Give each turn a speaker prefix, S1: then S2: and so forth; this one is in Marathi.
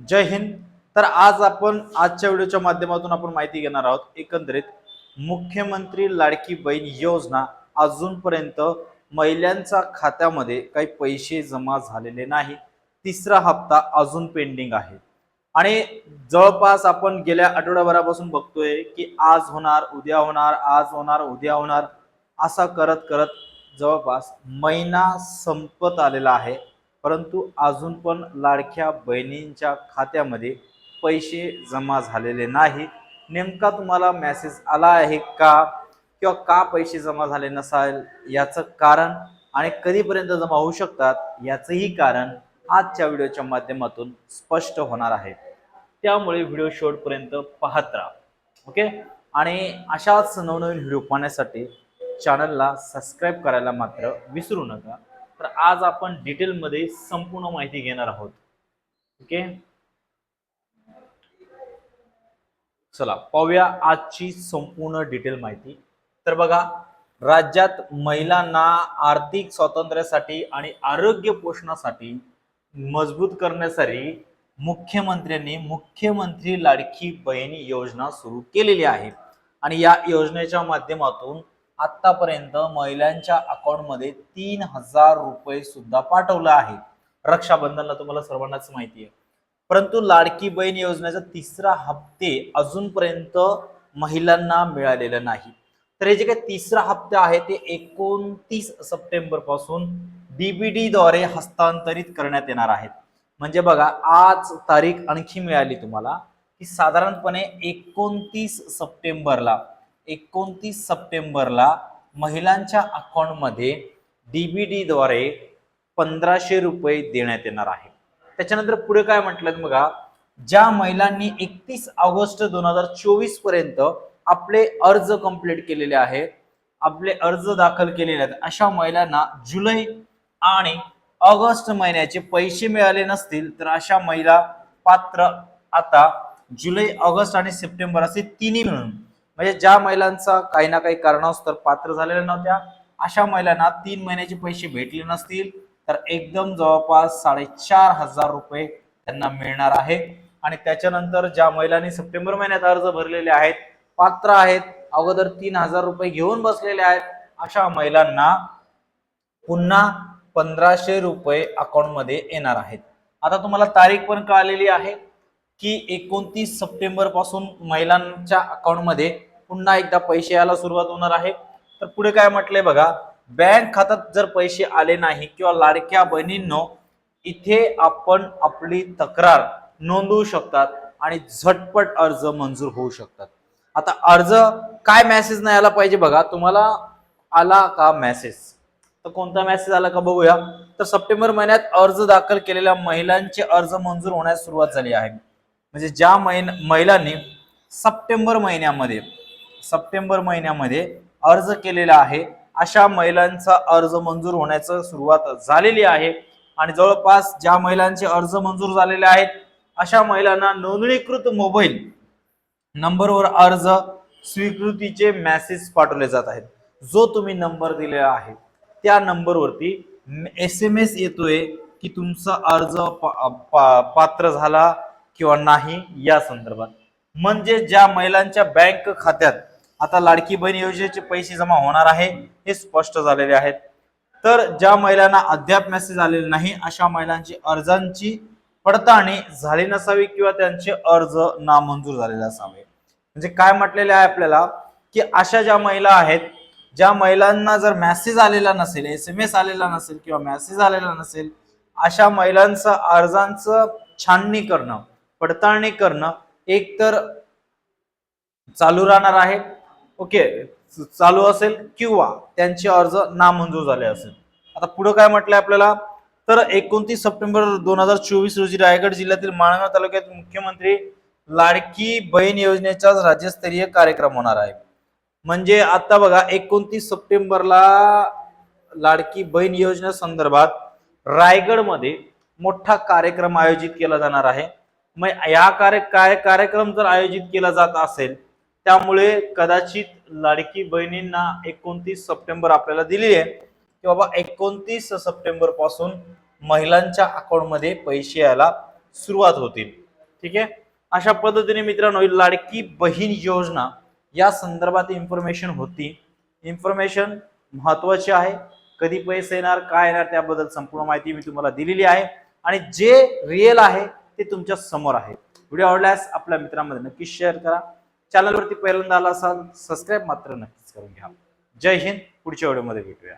S1: जय हिंद. तर आज आपण आजच्या व्हिडिओच्या माध्यमातून आपण माहिती घेणार आहोत एकंदरीत मुख्यमंत्री लाडकी बहीण योजना अजूनपर्यंत महिलांच्या खात्यामध्ये काही पैसे जमा झालेले नाही. तिसरा हप्ता अजून पेंडिंग आहे. आणि जवळपास आपण गेल्या आठवड्याभरापासून बघतोय की आज होणार उद्या होणार आज होणार उद्या होणार असा करत करत जवळपास महिना संपत आलेला आहे. परंतु अजून पण लाडक्या बहिणींच्या खात्यामध्ये पैसे जमा झालेले नाही. नेमका तुम्हाला मेसेज आला आहे का? किंवा का पैसे जमा झाले नसाल? याचं कारण आणि कधीपर्यंत जमा होऊ शकतात? याचंही कारण आजच्या व्हिडिओच्या माध्यमातून स्पष्ट होणार आहे. त्यामुळे व्हिडिओ शेवटपर्यंत पाहत राहा. ओके? आणि अशाच नवनवीन व्हिडिओ पाहण्यासाठी चॅनलला सबस्क्राईब करायला मात्र विसरू नका. तर आज आपण डिटेलमध्ये संपूर्ण माहिती घेणार आहोत. ओके चला पाहूया आजची संपूर्ण डिटेल माहिती. तर बघा राज्यात महिलांना आर्थिक स्वातंत्र्यासाठी आणि आरोग्य पोषणासाठी मजबूत करण्यासाठी मुख्यमंत्र्यांनी मुख्यमंत्री लाडकी बहिणी योजना सुरू केलेली आहे. आणि या योजनेच्या माध्यमातून आतापर्यंत महिलांच्या अकाउंटमध्ये तीन हजार रुपये सुद्धा पाठवलं आहे. रक्षाबंधनला तुम्हाला सर्वांनाच माहिती आहे. परंतु लाडकी बहीण योजनेचा तिसरा हप्ते अजूनपर्यंत महिलांना मिळालेला नाही. तर हे जे काही तिसरा हप्ता आहे ते एकोणतीस सप्टेंबरपासून डीबीडी द्वारे हस्तांतरित करण्यात येणार आहेत म्हणजे बघा आज तारीख आणखी मिळाली तुम्हाला की साधारणपणे एकोणतीस सप्टेंबरला एकोणतीस सप्टेंबरला महिलांच्या अकाउंटमध्ये बी डीद्वारे पंधराशे रुपये देण्यात येणार आहे. त्याच्यानंतर पुढे काय म्हटलं बघा ज्या महिलांनी एकतीस ऑगस्ट दोन हजार चोवीसपर्यंत आपले अर्ज कंप्लीट केलेले आहेत आपले अर्ज दाखल केलेले आहेत अशा महिलांना जुलै आणि ऑगस्ट महिन्याचे पैसे मिळाले नसतील तर अशा महिला पात्र आता जुलै ऑगस्ट आणि सप्टेंबर असे तिन्ही मिळून म्हणजे ज्या महिलांचा काही ना काही कारणास्तव पात्र झालेल्या नव्हत्या अशा महिलांना तीन महिन्याचे पैसे भेटले नसतील तर एकदम जवळपास साडेचार हजार रुपये त्यांना मिळणार आहे. आणि त्याच्यानंतर ज्या महिलांनी सप्टेंबर महिन्यात अर्ज भरलेले आहेत पात्र आहेत अगोदर तीन हजार रुपये घेऊन बसलेले आहेत अशा महिलांना पुन्हा पंधराशे रुपये अकाउंटमध्ये येणार आहेत. आता तुम्हाला तारीख पण कळालेली आहे की एकोणतीस सप्टेंबरपासून महिलांच्या अकाउंटमध्ये पुन्हा एकदा पैसे यायला सुरुवात होणार आहे. तर पुढे काय म्हटलंय बघा बँक खात्यात जर पैसे आले नाही किंवा लाडक्या बहिणींनो इथे आपण आपली तक्रार नोंदवू शकतात आणि झटपट अर्ज मंजूर होऊ शकतात. आता अर्ज काय मेसेज नाही आला पाहिजे बघा तुम्हाला आला का मेसेज तर कोणता मेसेज आला का बघूया. तर सप्टेंबर महिन्यात अर्ज दाखल केलेल्या महिलांचे अर्ज मंजूर होण्यास सुरुवात झाली आहे. म्हणजे ज्या महिन महिलांनी सप्टेंबर महिन्यामध्ये सप्टेंबर महिन्यामध्ये अर्ज केलेला आहे. अशा महिलांचा अर्ज मंजूर होण्याचं सुरुवात झालेली आहे. आणि जवळपास ज्या महिलांचे अर्ज मंजूर झालेले आहेत अशा महिलांना नोंदणीकृत मोबाईल नंबरवर अर्ज स्वीकृतीचे मेसेज पाठवले जात आहेत. जो तुम्ही नंबर दिलेला आहे त्या नंबरवरती एस एम एस येतोय की तुमचा अर्ज पा- पा- पात्र झाला किंवा नाही या संदर्भात. म्हणजे ज्या महिलांच्या बँक खात्यात आता लाडकी बहीण योजनेचे पैसे जमा होणार आहे हे स्पष्ट झालेले आहेत. तर ज्या महिलांना अद्याप मेसेज आलेले नाही अशा महिलांची अर्जांची पडताळणी झाली नसावी किंवा त्यांचे अर्ज नामंजूर झालेले असावे. म्हणजे काय म्हटलेले आहे आपल्याला की अशा ज्या महिला आहेत ज्या महिलांना जर मेसेज आलेला नसेल एस एम एस आलेला नसेल किंवा मेसेज आलेला नसेल अशा महिलांचं अर्जांचं छाननी करणं पडताळणी करणं एकतर चालू राहणार आहे. ओके चालू असेल किंवा त्यांचे अर्ज नामंजूर झाले असेल. आता पुढे काय म्हटलंय आपल्याला? तर एकोणतीस सप्टेंबर दोन हजार चोवीस रोजी रायगड जिल्ह्यातील माणगाव तालुक्यात मुख्यमंत्री लाडकी बहीण योजनेचा राज्यस्तरीय कार्यक्रम होणार आहे. म्हणजे आता बघा एकोणतीस सप्टेंबरला लाडकी बहीण योजने संदर्भात रायगडमध्ये मोठा कार्यक्रम आयोजित केला जाणार आहे. मग या कार्य काय कार्यक्रम जर आयोजित केला जात असेल त्यामुळे कदाचित लाडकी बहिणींना एकोणतीस सप्टेंबर आपल्याला दिली आहे की बाबा एकोणतीस सप्टेंबरपासून महिलांच्या अकाउंटमध्ये पैसे यायला सुरुवात होतील. ठीक आहे? अशा पद्धतीने मित्रांनो लाडकी बहीण योजना या संदर्भात इन्फॉर्मेशन होती. इन्फॉर्मेशन महत्वाची आहे. कधी पैसे येणार काय येणार त्याबद्दल संपूर्ण माहिती मी तुम्हाला दिलेली आहे. आणि जे रिअल आहे ते तुमच्यासमोर आहे. व्हिडिओ आवडल्यास आपल्या मित्रांमध्ये नक्कीच शेअर करा. चॅनलवरती पहिल्यांदा आला असाल सबस्क्राईब मात्र नक्कीच करून घ्या. जय हिंद पुढच्या व्हिडिओमध्ये भेटूया.